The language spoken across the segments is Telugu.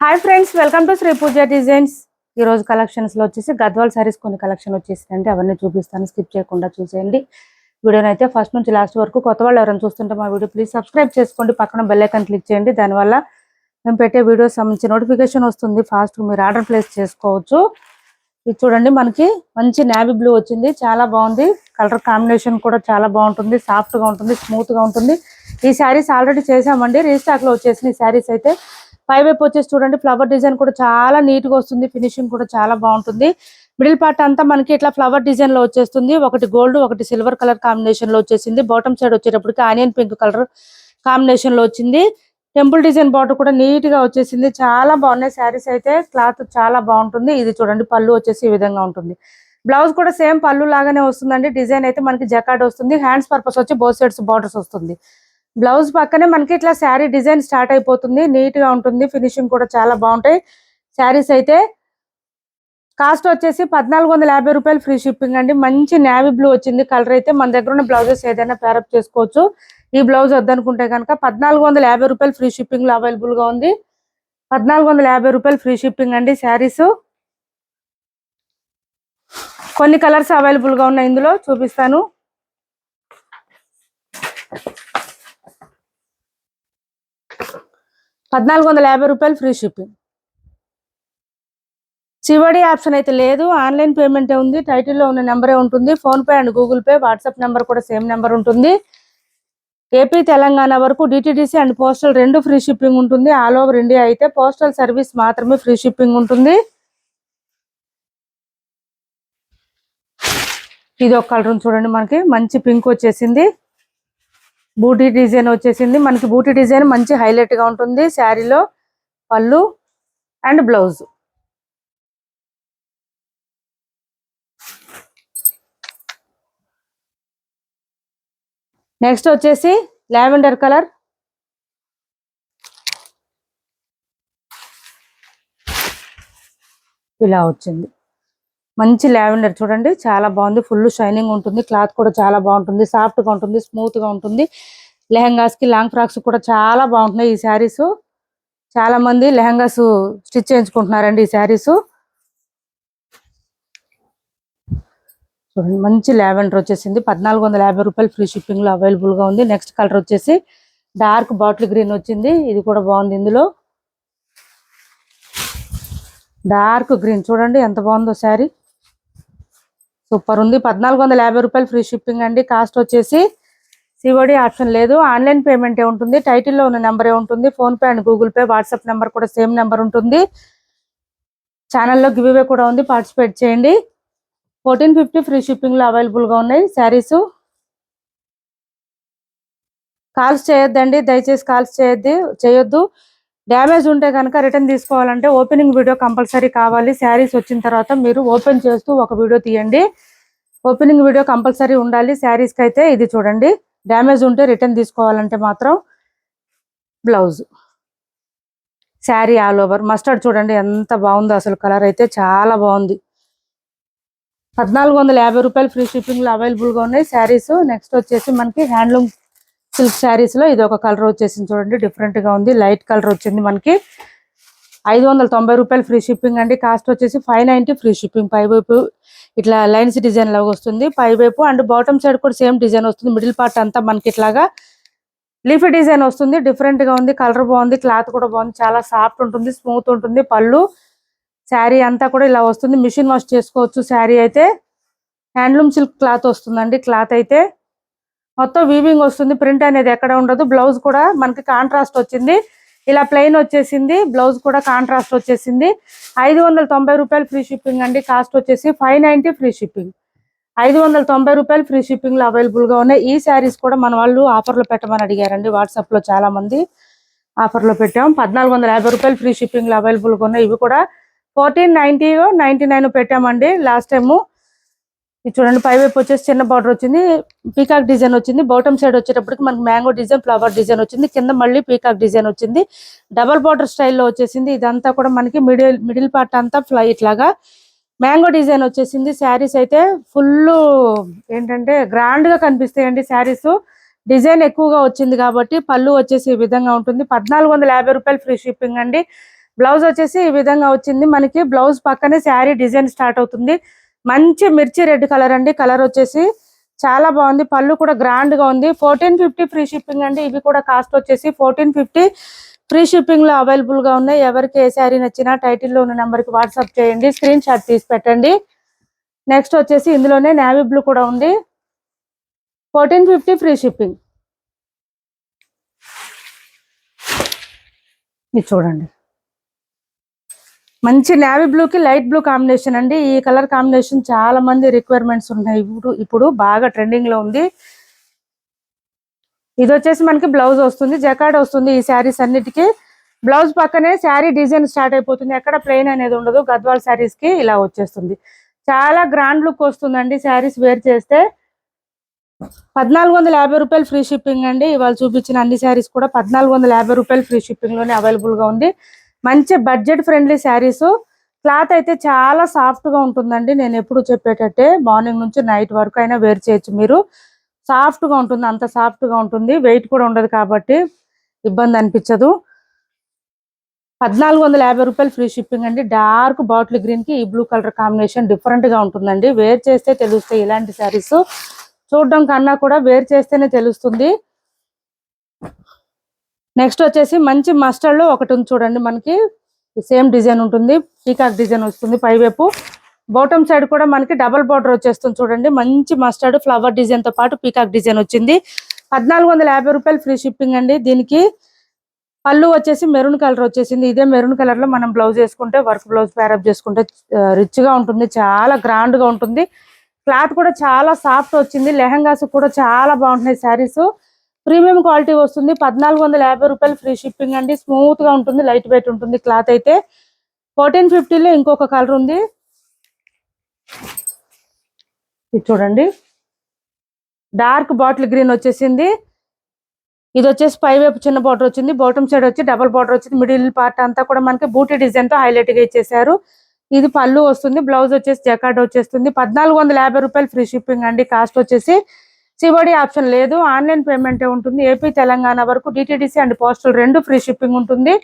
Hi friends welcome to Sri Pooja designs ఈ రోజు కలెక్షన్స్లో వచ్చేసి గద్వాల్ సారీస్ కొన్ని కలెక్షన్ వచ్చేసిందంటే అవన్నీ చూపిస్తాను. స్కిప్ చేయకుండా చూసేయండి. వీడియోని అయితే ఫస్ట్ నుంచి లాస్ట్ వరకు కొత్త వాళ్ళు ఎవరైనా చూస్తుంటే మా వీడియో ప్లీజ్ సబ్స్క్రైబ్ చేసుకోండి. పక్కన బెల్ ఐకాన్ క్లిక్ చేయండి. దానివల్ల మేము పెట్టే వీడియోస్ సంబంధించి నోటిఫికేషన్ వస్తుంది. ఫాస్ట్ మీరు ఆర్డర్ ప్లేస్ చేసుకోవచ్చు. ఇది చూడండి మనకి మంచి నావీ బ్లూ వచ్చింది. చాలా బాగుంది. కలర్ కాంబినేషన్ కూడా చాలా బాగుంటుంది. సాఫ్ట్గా ఉంటుంది స్మూత్గా ఉంటుంది. ఈ శారీస్ ఆల్రెడీ చేసామండి రీస్టాక్లో వచ్చేసిన ఈ శారీస్ అయితే పై వైపు వచ్చేసి చూడండి. ఫ్లవర్ డిజైన్ కూడా చాలా నీట్గా వస్తుంది. ఫినిషింగ్ కూడా చాలా బాగుంటుంది. మిడిల్ పార్ట్ అంతా మనకి ఇట్లా ఫ్లవర్ డిజైన్లో వచ్చేస్తుంది. ఒకటి గోల్డ్ ఒకటి సిల్వర్ కలర్ కాంబినేషన్లో వచ్చేసింది. బాటమ్ సైడ్ వచ్చేటప్పటికి ఆనియన్ పింక్ కలర్ కాంబినేషన్లో వచ్చింది. టెంపుల్ డిజైన్ బార్డర్ కూడా నీట్గా వచ్చేసింది. చాలా బాగున్నాయి. శారీస్ అయితే క్లాత్ చాలా బాగుంటుంది. ఇది చూడండి. పళ్ళు వచ్చేసి ఈ విధంగా ఉంటుంది. బ్లౌజ్ కూడా సేమ్ పళ్ళు లాగానే వస్తుందండి. డిజైన్ అయితే మనకి జకాడ్ వస్తుంది. హ్యాండ్స్ పర్పస్ వచ్చి బోత్ సైడ్స్ బార్డర్స్ వస్తుంది. బ్లౌజ్ పక్కనే మనకి ఇట్లా శారీ డిజైన్ స్టార్ట్ అయిపోతుంది. నీట్గా ఉంటుంది. ఫినిషింగ్ కూడా చాలా బాగుంటాయి. శారీస్ అయితే కాస్ట్ వచ్చేసి పద్నాలుగు వందల యాభై రూపాయలు ఫ్రీ షిప్పింగ్ అండి. మంచి నేవీ బ్లూ వచ్చింది. కలర్ అయితే మన దగ్గర ఉన్న బ్లౌజెస్ ఏదైనా పేరప్ చేసుకోవచ్చు. ఈ బ్లౌజ్ వద్దనుకుంటే కనుక పద్నాలుగు వందల యాభై రూపాయలు ఫ్రీ షిప్పింగ్లో అవైలబుల్గా ఉంది. పద్నాలుగు వందల యాభై రూపాయలు ఫ్రీ షిప్పింగ్ అండి శారీస్. కొన్ని కలర్స్ అవైలబుల్గా ఉన్నాయి ఇందులో. చూపిస్తాను. పద్నాలుగు వందల యాభై రూపాయలు ఫ్రీ షిప్పింగ్. చివరి ఆప్షన్ అయితే లేదు. ఆన్లైన్ పేమెంటే ఉంది. టైటిల్లో ఉన్న నెంబరే ఉంటుంది. PhonePe and Google Pay WhatsApp number కూడా సేమ్ నెంబర్ ఉంటుంది. ఏపీ తెలంగాణ వరకు డిటిడిసి అండ్ పోస్టల్ రెండు ఫ్రీ షిప్పింగ్ ఉంటుంది. ఆల్ ఓవర్ ఇండియా అయితే పోస్టల్ సర్వీస్ మాత్రమే ఫ్రీ షిప్పింగ్ ఉంటుంది. ఇది ఒక కలర్ చూడండి మనకి. మంచి పింక్ వచ్చేసింది. బూటీ డిజైన్ వచ్చేసింది. మనకి బూటీ డిజైన్ మంచి హైలైట్గా ఉంటుంది. శారీలో పళ్ళు అండ్ బ్లౌజ్. నెక్స్ట్ వచ్చేసి లావెండర్ కలర్. ఇలా వచ్చింది. మంచి లావెండర్ చూడండి. చాలా బాగుంది. ఫుల్ షైనింగ్ ఉంటుంది. క్లాత్ కూడా చాలా బాగుంటుంది. సాఫ్ట్గా ఉంటుంది. స్మూత్గా ఉంటుంది. లెహంగాస్కి లాంగ్ ఫ్రాక్స్ కూడా చాలా బాగుంటున్నాయి ఈ శారీస్. చాలామంది లెహంగాస్ స్టిచ్ చేయించుకుంటున్నారండి ఈ శారీస్. చూడండి. మంచి లావెండర్ వచ్చేసింది. పద్నాలుగు వందల యాభై రూపాయలు ఫ్రీ షిప్పింగ్లో అవైలబుల్గా ఉంది. నెక్స్ట్ కలర్ వచ్చేసి డార్క్ బాటిల్ గ్రీన్ వచ్చింది. ఇది కూడా బాగుంది ఇందులో. డార్క్ గ్రీన్ చూడండి. ఎంత బాగుందో శారీ. సూపర్ ఉంది. పద్నాలుగు వందల యాభై రూపాయలు ఫ్రీ షిప్పింగ్ అండి. కాస్ట్ వచ్చేసి సిఓడి ఆప్షన్ లేదు. ఆన్లైన్ పేమెంట్ ఉంటుంది. టైటిల్లో ఉన్న నెంబరే ఉంటుంది. PhonePe and Google Pay WhatsApp number కూడా సేమ్ నెంబర్ ఉంటుంది. ఛానల్లో గివ్వే కూడా ఉంది. పార్టిసిపేట్ చేయండి. ఫోర్టీన్ ఫిఫ్టీ ఫ్రీ షిప్పింగ్లో అవైలబుల్గా ఉన్నాయి శారీసు. కాల్స్ చేయొద్దండి. దయచేసి కాల్స్ చేయొద్దు. చేయొద్దు. డ్యామేజ్ ఉంటే కనుక రిటర్న్ తీసుకోవాలంటే ఓపెనింగ్ వీడియో కంపల్సరీ కావాలి. శారీస్ వచ్చిన తర్వాత మీరు ఓపెన్ చేస్తూ ఒక వీడియో తీయండి. ఓపెనింగ్ వీడియో కంపల్సరీ ఉండాలి. శారీస్కి అయితే ఇది చూడండి. డ్యామేజ్ ఉంటే రిటర్న్ తీసుకోవాలంటే మాత్రం blouse. Sari all over. Mustard చూడండి ఎంత బాగుందో అసలు కలర్ అయితే చాలా బాగుంది. పద్నాలుగు వందల యాభై రూపాయలు ఫ్రీ షిప్పింగ్లో లో అవైలబుల్గా ఉన్నాయి. శారీస్ నెక్స్ట్ వచ్చేసి మనకి హ్యాండ్లూమ్ సిల్క్ శారీస్లో ఇది ఒక కలర్ వచ్చేసింది చూడండి డిఫరెంట్గా ఉంది. లైట్ కలర్ వచ్చింది మనకి. ఐదు వందల తొంభై రూపాయలు ఫ్రీ షిప్పింగ్ అండి. కాస్ట్ వచ్చేసి ఫైవ్ నైన్టీ ఫ్రీ షిప్పింగ్ పై వైపు ఇట్లా లైన్స్ డిజైన్ లాగా వస్తుంది. పై వైపు అండ్ బాటమ్ సైడ్ కూడా సేమ్ డిజైన్ వస్తుంది. మిడిల్ పార్ట్ అంతా మనకి ఇట్లాగా లీఫీ డిజైన్ వస్తుంది. డిఫరెంట్గా ఉంది. కలర్ బాగుంది. క్లాత్ కూడా బాగుంది. చాలా సాఫ్ట్ ఉంటుంది. స్మూత్ ఉంటుంది. పళ్ళు శారీ అంతా కూడా ఇలా వస్తుంది. మిషన్ వాష్ చేసుకోవచ్చు. శారీ అయితే హ్యాండ్లూమ్ సిల్క్ క్లాత్ వస్తుందండి. క్లాత్ అయితే మొత్తం వీవింగ్ వస్తుంది ప్రింట్ అనేది ఎక్కడ ఉండదు. బ్లౌజ్ కూడా మనకి కాంట్రాస్ట్ వచ్చింది. ఇలా ప్లెయిన్ వచ్చేసింది బ్లౌజ్ కూడా కాంట్రాస్ట్ వచ్చేసింది. ఐదు వందల తొంభై రూపాయలు ఫ్రీ షిప్పింగ్ అండి. కాస్ట్ వచ్చేసి ఫైవ్ నైన్టీ ఫ్రీ షిప్పింగ్ ఐదు వందల తొంభై రూపాయలు ఫ్రీ షిప్పింగ్ అవైలబుల్గా అవైలబుల్గా ఉన్నాయి. ఈ శారీస్ కూడా మన వాళ్ళు ఆఫర్లో పెట్టమని అడిగారండి. వాట్సాప్లో చాలా మంది ఆఫర్లో పెట్టాం. పద్నాలుగు వందల యాభై రూపాయలు ఫ్రీ షిప్పింగ్ అవైలబుల్గా అవైలబుల్గా ఉన్నాయి. ఇవి కూడా ఫోర్టీన్ నైన్టీ నైన్టీ నైన్ పెట్టామండి. లాస్ట్ టైము ఇది చూడండి పై వైపు వచ్చేసి చిన్న బార్డర్ వచ్చింది పీకాక్ డిజైన్ వచ్చింది. బాటమ్ సైడ్ వచ్చేటప్పటికి మనకి మ్యాంగో డిజైన్ ఫ్లవర్ డిజైన్ వచ్చింది. కింద మళ్ళీ పీకాక్ డిజైన్ వచ్చింది. డబల్ బార్డర్ స్టైల్లో వచ్చేసింది. ఇదంతా కూడా మనకి మిడిల్ మిడిల్ పార్ట్ అంతా ఫ్లైట్ లాగా మ్యాంగో డిజైన్ వచ్చేసింది. శారీస్ అయితే ఫుల్ ఏంటంటే గ్రాండ్గా కనిపిస్తాయండి శారీస్ డిజైన్ ఎక్కువగా వచ్చింది కాబట్టి పళ్ళు వచ్చేసి ఈ విధంగా ఉంటుంది. పద్నాలుగు వందల యాభై రూపాయలు ఫ్రీ షిప్పింగ్ అండి. బ్లౌజ్ వచ్చేసి ఈ విధంగా వచ్చింది. మనకి బ్లౌజ్ పక్కనే శారీ డిజైన్ స్టార్ట్ అవుతుంది. మంచి మిర్చి రెడ్ కలర్ అండి. కలర్ వచ్చేసి చాలా బాగుంది. పళ్ళు కూడా గ్రాండ్గా ఉంది. ఫోర్టీన్ ఫిఫ్టీ ఫ్రీ షిప్పింగ్ అండి. ఇవి కూడా కాస్ట్ వచ్చేసి ఫోర్టీన్ ఫిఫ్టీ ఫ్రీ షిప్పింగ్లో అవైలబుల్గా ఉన్నాయి. ఎవరికి ఏ శారీ నచ్చినా టైటిల్లో ఉన్న నెంబర్కి వాట్సాప్ చేయండి. స్క్రీన్ షాట్ తీసి పెట్టండి. నెక్స్ట్ వచ్చేసి ఇందులోనే నావీ బ్లూ కూడా ఉంది. ఫోర్టీన్ ఫిఫ్టీ ఫ్రీ షిప్పింగ్ ఇది చూడండి. మంచి నేవీ బ్లూ కి లైట్ బ్లూ కాంబినేషన్ అండి. ఈ కలర్ కాంబినేషన్ చాలా మంది రిక్వైర్మెంట్స్ ఉన్నాయి. ఇప్పుడు ఇప్పుడు బాగా ట్రెండింగ్లో ఉంది. ఇది వచ్చేసి మనకి బ్లౌజ్ వస్తుంది జకాడ్ వస్తుంది ఈ శారీస్ అన్నిటికీ. బ్లౌజ్ పక్కనే శారీ డిజైన్ స్టార్ట్ అయిపోతుంది. ఎక్కడ ప్లెయిన్ అనేది ఉండదు. గద్వాల్ శారీస్కి ఇలా వచ్చేస్తుంది. చాలా గ్రాండ్ లుక్ వస్తుందండి శారీస్ వేర్ చేస్తే. పద్నాలుగు వందల యాభై రూపాయలు ఫ్రీ షిప్పింగ్ అండి. ఇవాళ చూపించిన అన్ని శారీస్ కూడా పద్నాలుగు వందల యాభై రూపాయలు ఫ్రీ షిప్పింగ్లోనే అవైలబుల్గా ఉంది. మంచి బడ్జెట్ ఫ్రెండ్లీ శారీస్ క్లాత్ అయితే చాలా సాఫ్ట్గా ఉంటుందండి. నేను ఎప్పుడు చెప్పేటట్టే మార్నింగ్ నుంచి నైట్ వరకు అయినా వేర్ చేయొచ్చు మీరు. సాఫ్ట్గా ఉంటుంది అంత సాఫ్ట్గా ఉంటుంది. వెయిట్ కూడా ఉండదు కాబట్టి ఇబ్బంది అనిపించదు. పద్నాలుగు వందల యాభై రూపాయలు ఫ్రీ షిప్పింగ్ అండి. డార్క్ బాటిల్ గ్రీన్కి ఈ బ్లూ కలర్ కాంబినేషన్ డిఫరెంట్గా ఉంటుందండి. వేర్ చేస్తే తెలుస్తాయి ఇలాంటి శారీస్ చూడడం కన్నా కూడా వేర్ చేస్తేనే తెలుస్తుంది. నెక్స్ట్ వచ్చేసి మంచి మస్టర్డ్లో ఒకటి ఉంది చూడండి మనకి. సేమ్ డిజైన్ ఉంటుంది. పీకాక్ డిజైన్ వస్తుంది పైవైపు. బాటమ్ సైడ్ కూడా మనకి డబల్ బార్డర్ వచ్చేస్తుంది చూడండి. మంచి మస్టర్డ్ ఫ్లవర్ డిజైన్తో పాటు పీకాక్ డిజైన్ వచ్చింది. పద్నాలుగు వందల యాభై రూపాయలు ఫ్రీ షిప్పింగ్ అండి. దీనికి పళ్ళు వచ్చేసి మెరూన్ కలర్ వచ్చేసింది. ఇదే మెరూన్ కలర్లో మనం బ్లౌజ్ వేసుకుంటే వర్క్ బ్లౌజ్ ప్యారప్ చేసుకుంటే రిచ్గా ఉంటుంది. చాలా గ్రాండ్గా ఉంటుంది. క్లాత్ కూడా చాలా సాఫ్ట్ వచ్చింది. లెహంగాస్ కూడా చాలా బాగుంటున్నాయి. శారీస్ ప్రీమియం క్వాలిటీ వస్తుంది. పద్నాలుగు వందల యాభై రూపాయలు ఫ్రీ షిప్పింగ్ అండి. స్మూత్గా ఉంటుంది. లైట్ వెయిట్ ఉంటుంది క్లాత్ అయితే. ఫోర్టీన్ ఫిఫ్టీలో ఇంకొక కలర్ ఉంది. ఇది చూడండి. డార్క్ బాటిల్ గ్రీన్ వచ్చేసింది. ఇది వచ్చేసి పై వైపు చిన్న బార్డర్ వచ్చింది. బాటమ్ సైడ్ వచ్చి డబల్ బార్డర్ వచ్చింది. మిడిల్ పార్ట్ అంతా కూడా మనకి బూటీ డిజైన్తో హైలైట్గా ఇచ్చేసారు ఇది పళ్ళు వస్తుంది. బ్లౌజ్ వచ్చేసి జకాడ్ వచ్చేస్తుంది. పద్నాలుగు వందల యాభై రూపాయలు ఫ్రీ షిప్పింగ్ అండి. కాస్ట్ వచ్చేసి సిఓడి ఆప్షన్ లేదు. ఆన్లైన్ పేమెంట్ ఉంటుంది. ఏపీ తెలంగాణ వరకు డిటిడిసి అండ్ పోస్టల్ రెండు ఫ్రీ షిప్పింగ్ ఉంటుంది.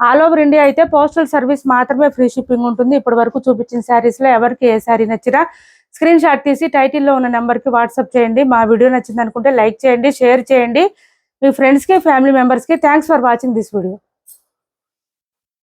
ఆల్ ఓవర్ ఇండియా అయితే పోస్టల్ సర్వీస్ మాత్రమే ఫ్రీ షిప్పింగ్ ఉంటుంది. ఇప్పటి వరకు చూపించిన శారీస్లో ఎవరికి ఏ శారీ నచ్చినా స్క్రీన్ షాట్ తీసి టైటిల్లో ఉన్న నెంబర్కి వాట్సాప్ చేయండి. మా వీడియో నచ్చింది అనుకుంటే లైక్ చేయండి షేర్ చేయండి. మీ ఫ్రెండ్స్కి ఫ్యామిలీ మెంబర్స్కి thanks for watching this video.